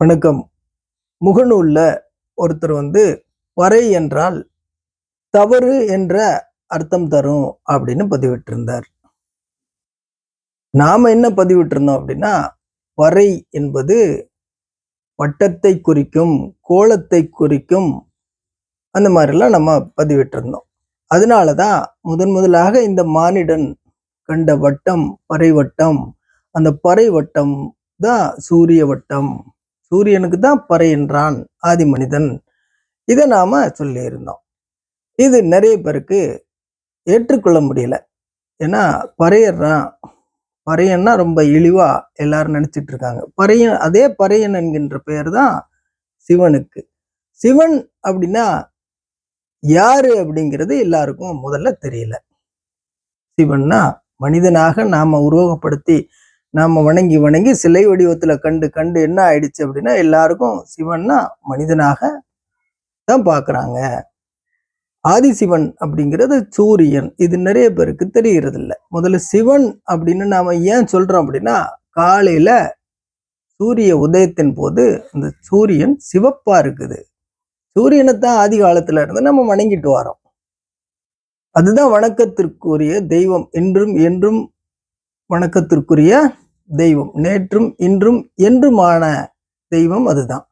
வணக்கம். முகநூலில் ஒருத்தர் வந்து பறை என்றால் தவறு என்ற அர்த்தம் தரும் அப்படின்னு பதிவிட்டிருந்தார். நாம என்ன பதிவிட்டிருந்தோம் அப்படின்னா பறை என்பது வட்டத்தை குறிக்கும் கோலத்தை குறிக்கும் அந்த மாதிரிலாம் நம்ம பதிவிட்டிருந்தோம். அதனாலதான் முதன் முதலாக இந்த மானிடன் கண்ட வட்டம் பறை வட்டம் அந்த பறை வட்டம் தான் சூரிய வட்டம். சூரியனுக்கு தான் பறையின்றான் ஆதி மனிதன். இதை நாம் சொல்லியிருந்தோம் இது நிறைய பேருக்கு ஏற்றுக்கொள்ள முடியல. ஏன்னா பறையிறான் பறையன்னா ரொம்ப இழிவாக எல்லாரும் நினச்சிட்டு இருக்காங்க. பறையன் அதே பறையன் என்கின்ற பெயர் தான் சிவனுக்கு. சிவன் அப்படின்னா யாரு அப்படிங்கிறது எல்லாருக்கும் முதல்ல தெரியல. சிவன்னா மனிதனாக நாம உருவகப்படுத்தி நாம் வணங்கி வணங்கி சிலை வடிவத்தில் கண்டு கண்டு என்ன ஆயிடுச்சு அப்படின்னா எல்லாருக்கும் சிவன்னா மனிதனாக தான் பார்க்குறாங்க ஆதிசிவன் அப்படிங்கிறது சூரியன். இது நிறைய பேருக்கு தெரியறது முதல்ல சிவன் அப்படின்னு நாம் ஏன் சொல்கிறோம் அப்படின்னா காலையில் சூரிய உதயத்தின் போது அந்த சூரியன் சிவப்பாக இருக்குது. சூரியனை தான் ஆதி காலத்தில் இருந்து நம்ம வணங்கிட்டு வரோம் அதுதான் வணக்கத்திற்குரிய தெய்வம் என்றும் என்றும் வணக்கத்திற்குரிய தெய்வம். நேற்றும் இன்றும் என்றுமான தெய்வம் அதுதான்.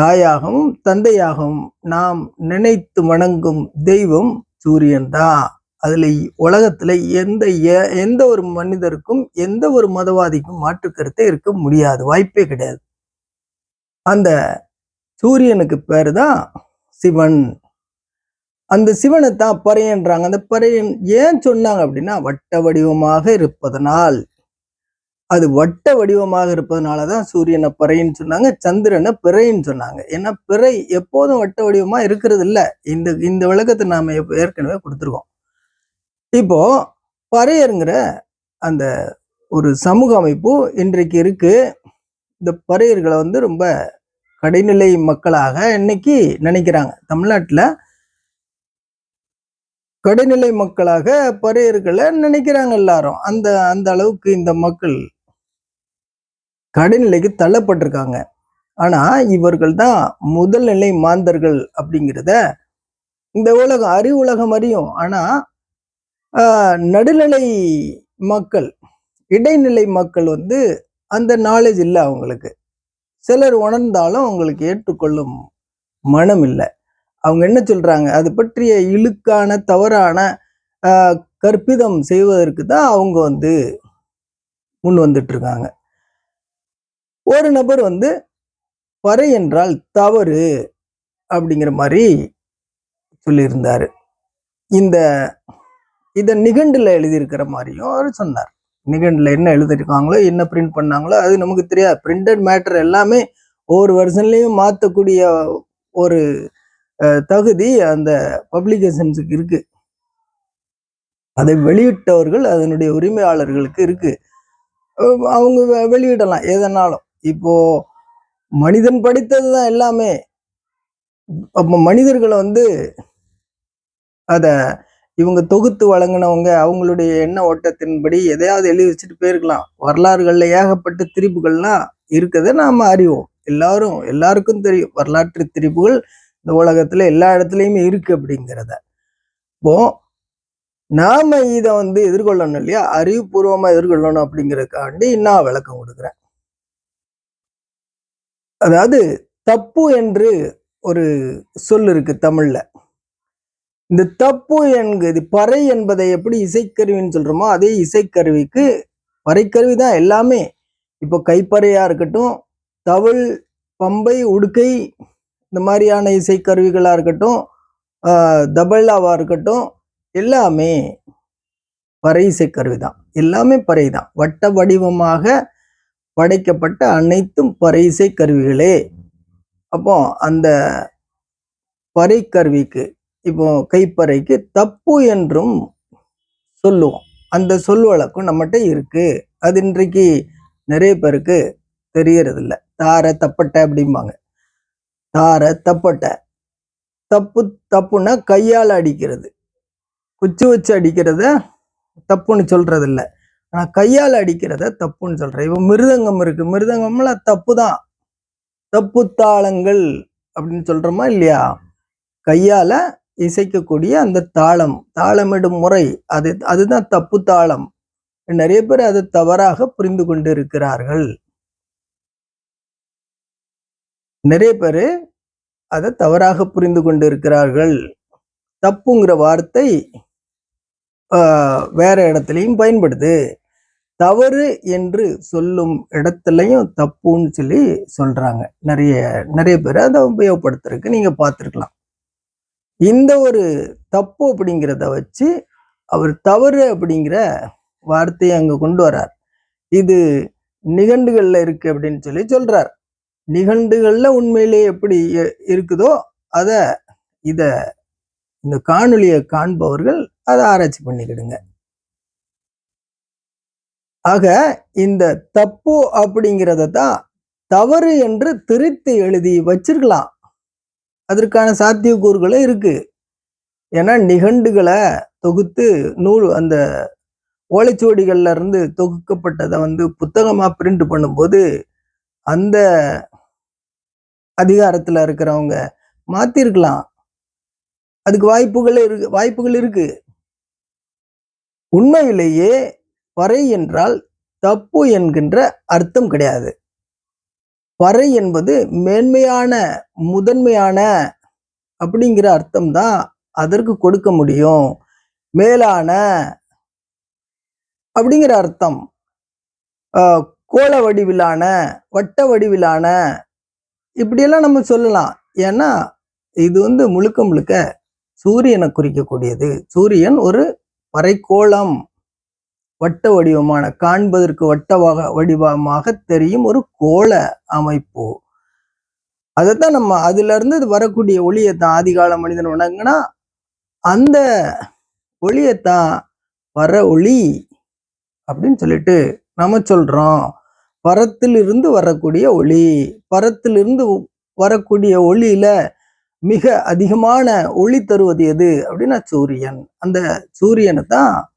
தாயாகவும் தந்தையாகவும் நாம் நினைத்து வணங்கும் தெய்வம் சூரியன் தான் அதில் உலகத்தில் எந்த எ- எந்த ஒரு மனிதருக்கும் எந்த ஒரு மதவாதிக்கும் மாற்று கருத்தை இருக்க முடியாது. வாய்ப்பே கிடையாது. அந்த சூரியனுக்கு பேர் தான் சிவன். அந்த சிவனை தான் பறையன்றாங்க அந்த பறையன் ஏன் சொன்னாங்க அப்படின்னா வட்ட வடிவமாக இருப்பதனால் அது வட்ட வடிவமாக இருப்பதனால தான் சூரியனை பறைன்னு சொன்னாங்க சந்திரனை பிறைன்னு சொன்னாங்க. ஏன்னா பிறை எப்போதும் வட்ட வடிவமா இருக்கிறது இல்லை இந்த இந்த விளக்கத்தை நாம ஏற்கனவே கொடுத்துருக்கோம். இப்போ பறையருங்கிற அந்த ஒரு சமூக அமைப்பு இன்றைக்கு இருக்கு. இந்த பறையர்களை வந்து ரொம்ப கடைநிலை மக்களாக இன்னைக்கு நினைக்கிறாங்க. தமிழ்நாட்டில் கடைநிலை மக்களாக பறையர்களை நினைக்கிறாங்க எல்லாரும். அந்த அந்த அளவுக்கு இந்த மக்கள் கடைநிலைக்கு தள்ளப்பட்டிருக்காங்க. ஆனா இவர்கள் தான் முதல் நிலை மாந்தர்கள் அப்படிங்கிறத இந்த உலகம் அறிவு உலகம் அறியும். ஆனா நடுநிலை மக்கள் இடைநிலை மக்கள் வந்து அந்த நாலேஜ் இல்லை அவங்களுக்கு. சிலர் உணர்ந்தாலும் அவங்களுக்கு ஏற்றுக்கொள்ளும் மனம் இல்லை. அவங்க என்ன சொல்றாங்க? அது பற்றிய இழுக்கான தவறான கற்பிதம் செய்வதற்கு தான் அவங்க வந்து முன் வந்துட்டு இருக்காங்க. ஒரு நபர் வந்து பறை என்றால் தவறு அப்படிங்கிற மாதிரி சொல்லியிருந்தார். இந்த இதை நிகண்டில் எழுதியிருக்கிற மாதிரியும் அவர் சொன்னார். நிகண்டில் என்ன எழுதியிருக்காங்களோ என்ன பிரிண்ட் பண்ணாங்களோ அது நமக்கு தெரியாது. பிரிண்டட் மேட்டர் எல்லாமே ஒவ்வொரு வருஷன்லையும் மாற்றக்கூடிய ஒரு தகுதி அந்த பப்ளிகேஷன்ஸுக்கு இருக்கு. அதை வெளியிட்டவர்கள் அதனுடைய உரிமையாளர்களுக்கு இருக்கு. அவங்க வெளியிடலாம் எதனாலும். இப்போ மனிதன் படித்தது தான் எல்லாமே. அப்போ மனிதர்களை வந்து அதை இவங்க தொகுத்து வழங்கினவங்க அவங்களுடைய எண்ண ஓட்டத்தின்படி எதையாவது எழுதி வச்சுட்டு போயிருக்கலாம். வரலாறுகளில் ஏகப்பட்ட திரிப்புகள்லாம் இருக்கதை நாம அறிவோம். எல்லாரும் எல்லாருக்கும் தெரியும். வரலாற்று திரிப்புகள் இந்த உலகத்தில் எல்லா இடத்துலையுமே இருக்கு அப்படிங்கிறத. இப்போ நாம இதை வந்து எதிர்கொள்ளணும் இல்லையா? அறிவுபூர்வமாக எதிர்கொள்ளணும் அப்படிங்கிறதுக்காண்டி நான் விளக்கம் கொடுக்குறேன். அதாவது தப்பு என்று ஒரு சொல் இருக்கு தமிழ்ல. இந்த தப்பு என்கிறது பறை என்பதை எப்படி இசைக்கருவின்னு சொல்றோமோ அதே இசைக்கருவிக்கு பறைக்கருவி தான் எல்லாமே. இப்போ கைப்பறையா இருக்கட்டும் தவில் பம்பை உடுக்கை இந்த மாதிரியான இசைக்கருவிகளாக இருக்கட்டும் தபல்லாவாக இருக்கட்டும் எல்லாமே பறை இசைக்கருவி தான். எல்லாமே பறை தான். வட்ட வடிவமாக படைக்கப்பட்ட அனைத்தும் பறை இசை கருவிகளே. அப்போ அந்த பறை கருவிக்கு இப்போ கைப்பறைக்கு தப்பு என்றும் சொல்லுவோம். அந்த சொல் வழக்கம் நம்மகிட்ட இருக்கு. அது இன்றைக்கு நிறைய பேருக்கு தெரியறது இல்ல தார தப்பட்டை அப்படிம்பாங்க. தார தப்பட்டை. தப்பு தப்புன்னா கையால் அடிக்கிறது. குச்சி வச்சு அடிக்கிறத தப்புன்னு சொல்றது ஆனால் கையால் அடிக்கிறத தப்புன்னு சொல்கிறேன் இப்போ மிருதங்கம் இருக்குது மிருதங்கம்லாம் தப்பு தான் தப்பு தாளங்கள் அப்படின்னு சொல்கிறோமா இல்லையா? கையால் இசைக்கக்கூடிய அந்த தாளம் தாளமிடும் முறை அது அதுதான் தப்பு தாளம். நிறைய பேர் அதை தவறாக புரிந்து கொண்டு இருக்கிறார்கள் நிறைய பேர் அதை தவறாக புரிந்து கொண்டு இருக்கிறார்கள் தப்புங்கிற வார்த்தை வேற இடத்துலையும் பயன்படுது. தவறு என்று சொல்லும் இடத்துலையும் தப்புன்னு சொல்லி சொல்றாங்க. நிறைய நிறைய பேர் அதை உபயோகப்படுத்துறதுக்கு நீங்க பார்த்துருக்கலாம். இந்த ஒரு தப்பு அப்படிங்கிறத வச்சு அவர் தவறு அப்படிங்கிற வார்த்தையை அங்கே கொண்டு வரார் இது நிகண்டுகளில் இருக்கு அப்படின்னு சொல்லி சொல்றார். நிகண்டுகளில் உண்மையிலேயே எப்படி இருக்குதோ அதை இதை இந்த காணொளியை காண்பவர்கள் அதை ஆராய்ச்சி பண்ணிக்கிடுங்க. ஆக இந்த தப்பு அப்படிங்கிறத தான் தவறு என்று திரித்து எழுதி வச்சிருக்கலாம். அதற்கான சாத்தியக்கூறுகளும் இருக்கு. ஏன்னா நிகண்டுகளை தொகுத்து நூல் அந்த ஓலைச்சுவடிகள்ல இருந்து தொகுக்கப்பட்டதை வந்து புத்தகமா பிரிண்ட் பண்ணும்போது அந்த அதிகாரத்துல இருக்கிறவங்க மாத்திருக்கலாம். அதுக்கு வாய்ப்புகள் இருக்கு வாய்ப்புகள் இருக்கு. உண்மையிலேயே பறை என்றால் தப்பு என்கின்ற அர்த்தம் கிடையாது. பறை என்பது மேன்மையான முதன்மையான அப்படிங்கிற அர்த்தம் தான் அதற்கு கொடுக்க முடியும். மேலான அப்படிங்கிற அர்த்தம். கோல கோள வடிவிலான வட்ட வடிவிலான இப்படியெல்லாம் நம்ம சொல்லலாம். ஏன்னா இது வந்து முழுக்க முழுக்க சூரியனை குறிக்கக்கூடியது. சூரியன் ஒரு பறைக்கோளம் வட்ட வடிவமான காண்பதற்கு வட்ட வக- வடிவமாக தெரியும் ஒரு கோள அமைப்பு. அதைத்தான் நம்ம அதுல இருந்து வரக்கூடிய ஒளியை தான் ஆதிகால மனிதன் வணங்கினா அந்த ஒளியைத்தான் வர ஒளி அப்படின்னு சொல்லிட்டு நம்ம சொல்றோம். பரத்திலிருந்து வரக்கூடிய ஒளி. பரத்திலிருந்து வரக்கூடிய ஒளியில மிக அதிகமான ஒளி தருவது எது? அப்படின்னா சூரியன். அந்த சூரியனை தான்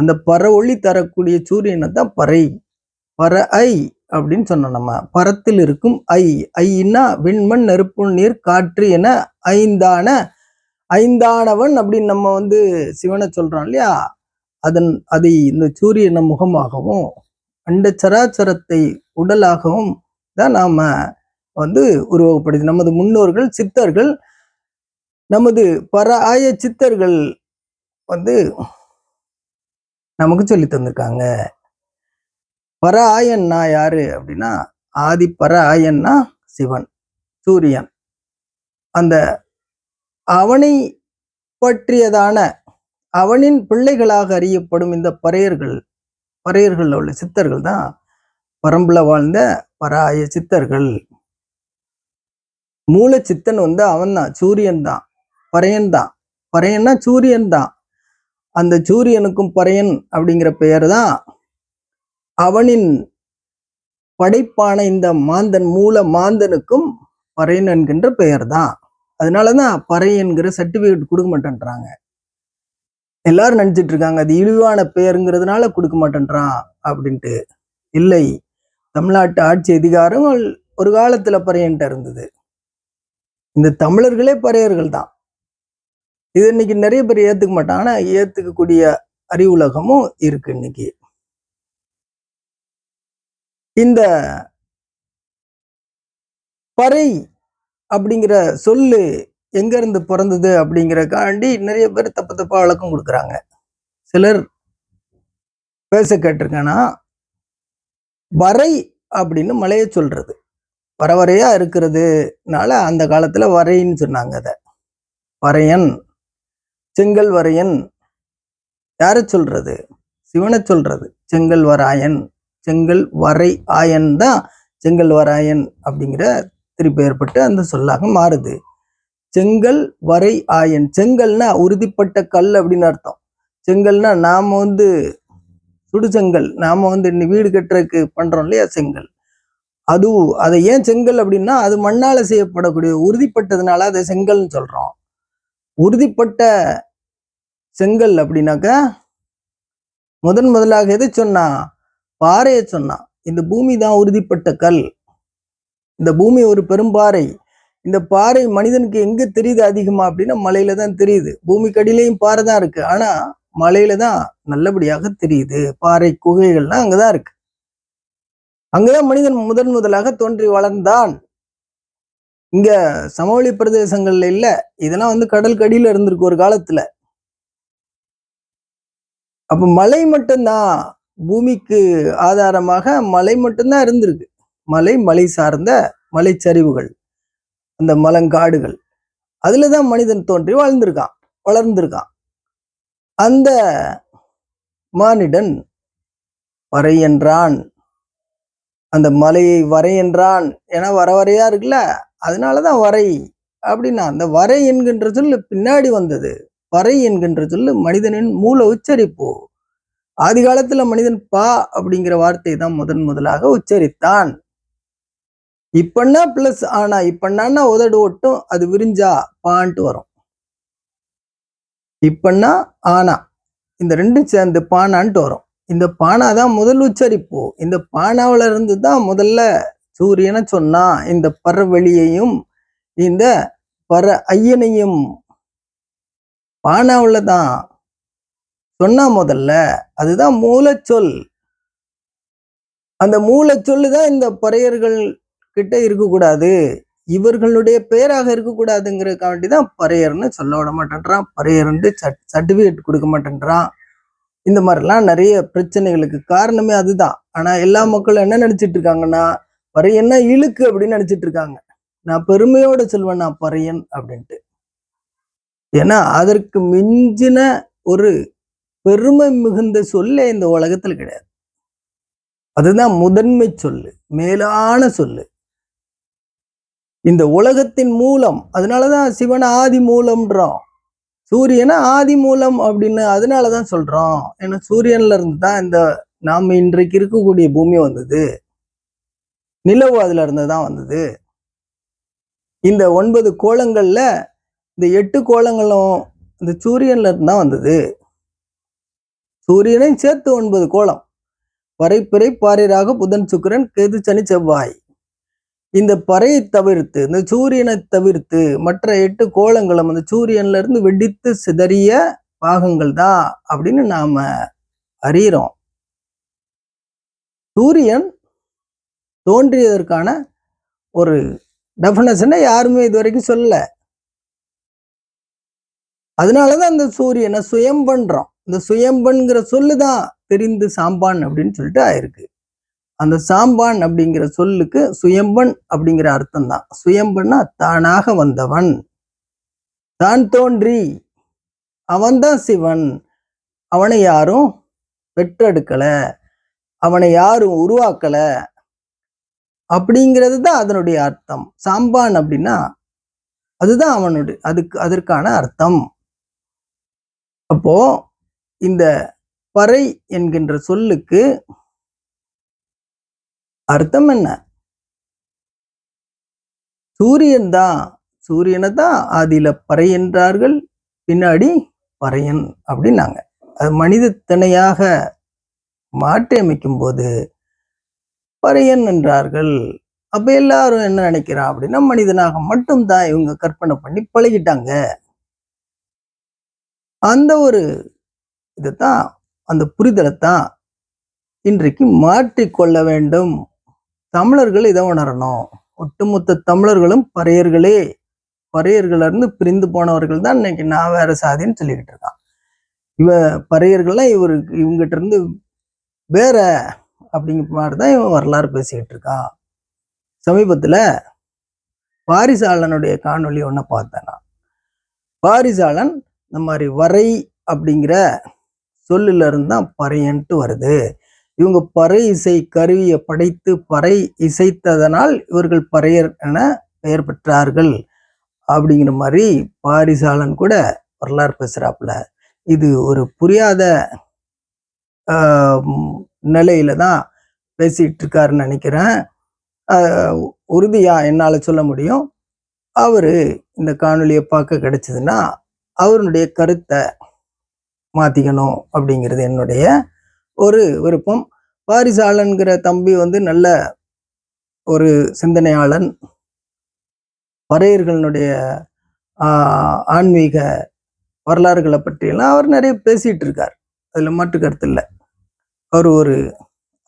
அந்த பற ஒளி தரக்கூடிய சூரியனை தான் பறை. பற ஐ அப்படின்னு சொன்னோம் நம்ம. பரத்தில் இருக்கும் ஐ. ஐன்னா விண்மண் நெருப்பு நீர் காற்று என ஐந்தான ஐந்தானவன் அப்படின்னு நம்ம வந்து சிவனை சொல்றோம் இல்லையா? அதன் அதை இந்த சூரியனை முகமாகவும் அண்ட சராச்சரத்தை உடலாகவும் தான் நாம வந்து உருவகப்படுத்தி நமது முன்னோர்கள் சித்தர்கள் நமது பர ஆய சித்தர்கள் வந்து நமக்கு சொல்லி தந்திருக்காங்க. பர ஆயன்னா யாரு அப்படின்னா ஆதி பர ஆயன்னா சிவன் சூரியன். அந்த அவனை பற்றியதான அவனின் பிள்ளைகளாக அறியப்படும் இந்த பறையர்கள் பறையர்களில் உள்ள சித்தர்கள் தான் பரம்புல வாழ்ந்த பராய சித்தர்கள். மூல சித்தன் வந்து அவன் தான் சூரியன் தான் பறையன் தான். பறையன்னா சூரியன் தான். அந்த சூரியனுக்கும் பறையன் அப்படிங்கிற பெயர் தான் அவனின் படைப்பான இந்த மாந்தன் மூல மாந்தனுக்கும் பறையன் என்கின்ற பெயர் தான் அதனாலதான் பறை என்கிற சர்டிஃபிகேட் கொடுக்க மாட்டேன்றாங்க. எல்லாரும் நினச்சிட்டு இருக்காங்க அது இழிவான பெயருங்கிறதுனால கொடுக்க மாட்டேன்றான் அப்படின்ட்டு. இல்லை தமிழ்நாட்டு ஆட்சி அதிகாரம் ஒரு காலத்தில் பறையன்ட்ட இருந்தது. இந்த தமிழர்களே பறையர்கள் தான் இது இன்னைக்கு நிறைய பேர் ஏத்துக்க மாட்டாங்க. ஆனால் ஏத்துக்கக்கூடிய அறிவுலகமும் இருக்கு இன்னைக்கு. இந்த பறை அப்படிங்கிற சொல்லு எங்க இருந்து பிறந்தது அப்படிங்கிறக்காண்டி நிறைய பேர் தப்பு தப்பாக விளக்கம் கொடுக்குறாங்க. சிலர் பேச கேட்டிருக்கேன்னா வரை அப்படின்னு மலைய சொல்றது. வரவரையா இருக்கிறதுனால அந்த காலத்துல வரைன்னு சொன்னாங்க அதை. வரையன் செங்கல் வரையன் யாரை சொல்றது? சிவனை சொல்றது. செங்கல் வராயன் செங்கல் வரை ஆயன் தான் செங்கல் வராயன் அப்படிங்கிற திருப்பெயர்பட்டு அந்த சொல்லாக மாறுது. செங்கல் வரை ஆயன் செங்கல்னா உறுதிப்பட்ட கல் அப்படின்னு அர்த்தம். செங்கல்னா நாம் வந்து சுடு செங்கல். நாம் வந்து இன்னும் வீடு கட்டுறதுக்கு பண்ணுறோம் இல்லையா? செங்கல். அது அதை ஏன் செங்கல் அப்படின்னா அது மண்ணால் செய்யப்படக்கூடிய உறுதிப்பட்டதுனால அதை செங்கல்னு சொல்கிறோம் உறுதிப்பட்ட செங்கல் அப்படின்னாக்கா முதன் முதலாக எது சொன்னா? பாறையை சொன்னான் இந்த பூமி தான் உறுதிப்பட்ட கல். இந்த பூமி ஒரு பெரும்பாறை இந்த பாறை மனிதனுக்கு எங்க தெரியுது அதிகமா அப்படின்னா மலையில தான் தெரியுது. பூமிக்கு அடியிலையும் பாறை தான் இருக்கு. ஆனா மலையில தான் நல்லபடியாக தெரியுது. பாறை குகைகள்லாம் அங்கதான் இருக்கு. அங்கதான் மனிதன் முதன் முதலாக தோன்றி வளர்ந்தான். இங்க சமவெளி பிரதேசங்கள்ல இல்ல. இதெல்லாம் வந்து கடல் கடியில இருந்திருக்கு ஒரு காலத்துல. அப்போ மலை மட்டும்தான் பூமிக்கு ஆதாரமாக மலை மட்டும்தான் இருந்திருக்கு. மலை மலை சார்ந்த மலைச்சரிவுகள் அந்த மலங்காடுகள். அதில் தான் மனிதன் தோன்றி வாழ்ந்திருக்கான் வளர்ந்திருக்கான். அந்த மானிடன் வரை என்றான். அந்த மலையை வரை என்றான். என வர வரையா இருக்குல்ல? அதனாலதான் வரை அப்படின்னா அந்த வரை என்கின்ற சொல்லு பின்னாடி வந்தது. பறை என்கின்ற சொல்லு மனிதனின் மூல உச்சரிப்பு. ஆதி காலத்துல மனிதன் பா அப்படிங்கிற வார்த்தை தான் முதன் முதலாக உச்சரித்தான். இப்பன்னா பிளஸ் ஆனா இப்பன்னா உதடு ஒட்டும் அது விரிஞ்சா பான்ட்டு வரும். இப்பன்னா ஆனா இந்த ரெண்டும் சேர்ந்து பானான்ட்டு வரும். இந்த பானா தான் முதல் உச்சரிப்பு. இந்த பானாவில இருந்து தான் முதல்ல சூரியனை சொன்னா இந்த பறவெளியையும் இந்த பற ஐயனையும் பானாவில் தான் சொன்னா முதல்ல அதுதான் மூலச்சொல். அந்த மூலச்சொல்லு தான் இந்த பறையர்கள் கிட்ட இருக்கக்கூடாது. இவர்களுடைய பெயராக இருக்கக்கூடாதுங்கிறதுக்காண்டி தான் பறையர்னு சொல்ல விட மாட்டேன்றான். பறையர்ன்ட்டு சர்டிபிகேட் கொடுக்க மாட்டேன்றான். இந்த மாதிரிலாம் நிறைய பிரச்சனைகளுக்கு காரணமே அதுதான். ஆனா எல்லா மக்களும் என்ன நினைச்சிட்டு இருக்காங்கன்னா பறையன்னா இழுக்கு அப்படின்னு நினைச்சிட்டு இருக்காங்க. நான் பெருமையோட சொல்வேன் நான் பறையன் அப்படின்ட்டு. ஏன்னா அதற்கு மிஞ்சின ஒரு பெருமை மிகுந்த சொல்லே இந்த உலகத்துல கிடையாது. அதுதான் முதன்மை சொல்லு மேலான சொல்லு. இந்த உலகத்தின் மூலம் அதனாலதான் சிவன் ஆதி மூலம்ன்றோம் சூரியனை ஆதி மூலம் அப்படின்னு அதனாலதான் சொல்றோம் ஏன்னா சூரியன்ல இருந்து தான் இந்த நாம இன்றைக்கு இருக்கக்கூடிய பூமி வந்தது. நிலவு அதுல இருந்து தான் வந்தது. இந்த ஒன்பது கோலங்கள்ல இந்த எட்டு கோலங்களும் இந்த சூரியன்ல இருந்து தான் வந்தது. சூரியனையும் சேர்த்து ஒன்பது கோலம். பறைப்பிறை பாரிராக புதன் சுக்கிரன் கேது சனி செவ்வாய். இந்த பறையை தவிர்த்து இந்த சூரியனை தவிர்த்து மற்ற எட்டு கோலங்களும் அந்த சூரியன்ல இருந்து வெடித்து சிதறிய பாகங்கள் தான் அப்படின்னு நாம அறிகிறோம் சூரியன் தோன்றியதற்கான ஒரு டெஃபினேஷனை யாருமே இது வரைக்கும் சொல்லலை. அதனால தான் அந்த சூரியனை சுயம் பண்றோம் இந்த சுயம்பன்கிற சொல்லுதான் தெரிந்து சாம்பான் அப்படின்னு சொல்லிட்டு ஆயிருக்கு. அந்த சாம்பான் அப்படிங்கிற சொல்லுக்கு சுயம்பன் அப்படிங்கிற அர்த்தம் தான் சுயம்பன்னா தானாக வந்தவன். தான் தோன்றி அவன்தான் சிவன். அவனை யாரும் பெற்றெடுக்கலை. அவனை யாரும் உருவாக்கலை. அப்படிங்கிறது தான் அதனுடைய அர்த்தம். சாம்பான் அப்படின்னா அதுதான் அவனுடைய அதுக்கு அதற்கான அர்த்தம். அப்போ இந்த பறை என்கின்ற சொல்லுக்கு அர்த்தம் என்ன? சூரியன் தான் சூரியனை தான் ஆதியில பறை என்றார்கள் பின்னாடி பறையன் அப்படின்னாங்க. அது மனித திணையாக மாற்றி அமைக்கும் போது பறையன் என்றார்கள். அப்ப எல்லாரும் என்ன நினைக்கிறான் அப்படின்னா மனிதனாக மட்டும்தான் இவங்க கற்பனை பண்ணி பழகிட்டாங்க. அந்த ஒரு இதைத்தான் அந்த புரிதலை தான் இன்றைக்கு மாற்றிக்கொள்ள வேண்டும். தமிழர்கள் இதை உணரணும். ஒட்டுமொத்த தமிழர்களும் பறையர்களே. பறையர்களிருந்து பிரிந்து போனவர்கள் தான் இன்னைக்கு நான் வேற சாதின்னு சொல்லிக்கிட்டு இருக்கான். இவ பறையர்கள்லாம் இவருக்கு இவங்கிட்ட இருந்து வேற அப்படிங்கிற மாதிரி தான் இவன் வரலாறு பேசிக்கிட்டு இருக்கான். சமீபத்தில் பாரிசாலனுடைய காணொளி ஒன்றை பார்த்தேன் நான். பாரிசாலன் இந்த மாதிரி வரை அப்படிங்கிற சொல்லுல இருந்து தான் பறையன்ட்டு வருது. இவங்க பறை இசை கருவியை படைத்து பறை இசைத்ததனால் இவர்கள் பறையர் என பெயர் பெற்றார்கள். அப்படிங்கிற மாதிரி பாரிசாலன் கூட வரலாறு பேசுகிறாப்புல இது ஒரு புரியாத நிலையில தான் பேசிகிட்டு இருக்காருன்னு நினைக்கிறேன். உறுதியாக என்னால் சொல்ல முடியும். அவர் இந்த காணொலியை பார்க்க கிடைச்சதுன்னா அவருடைய கருத்தை மாற்றிக்கணும் அப்படிங்கிறது என்னுடைய ஒரு விருப்பம். பாரிசாலன்கிற தம்பி வந்து நல்ல ஒரு சிந்தனையாளன் பறையர்களுடைய ஆன்மீக வரலாறுகளை பற்றியெல்லாம் அவர் நிறைய பேசிகிட்டு இருக்கார் அதில் மாற்று கருத்து இல்லை. அவர் ஒரு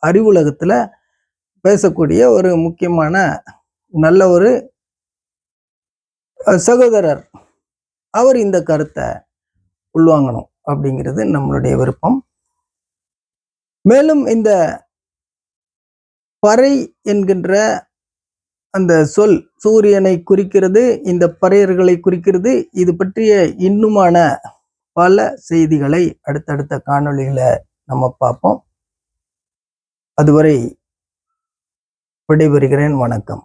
அறிவுலகத்தில் பேசக்கூடிய ஒரு முக்கியமான நல்ல ஒரு சகோதரர். அவர் இந்த கருத்தை உள்வாங்கணும் அப்படிங்கிறது நம்மளுடைய விருப்பம். மேலும் இந்த பறை என்கின்ற அந்த சொல் சூரியனை குறிக்கிறது இந்த பறையர்களை குறிக்கிறது இது பற்றிய இன்னுமான பல செய்திகளை அடுத்தடுத்த காணொளிகளை நம்ம பார்ப்போம். அதுவரை விடைபெறுகிறேன். வணக்கம்.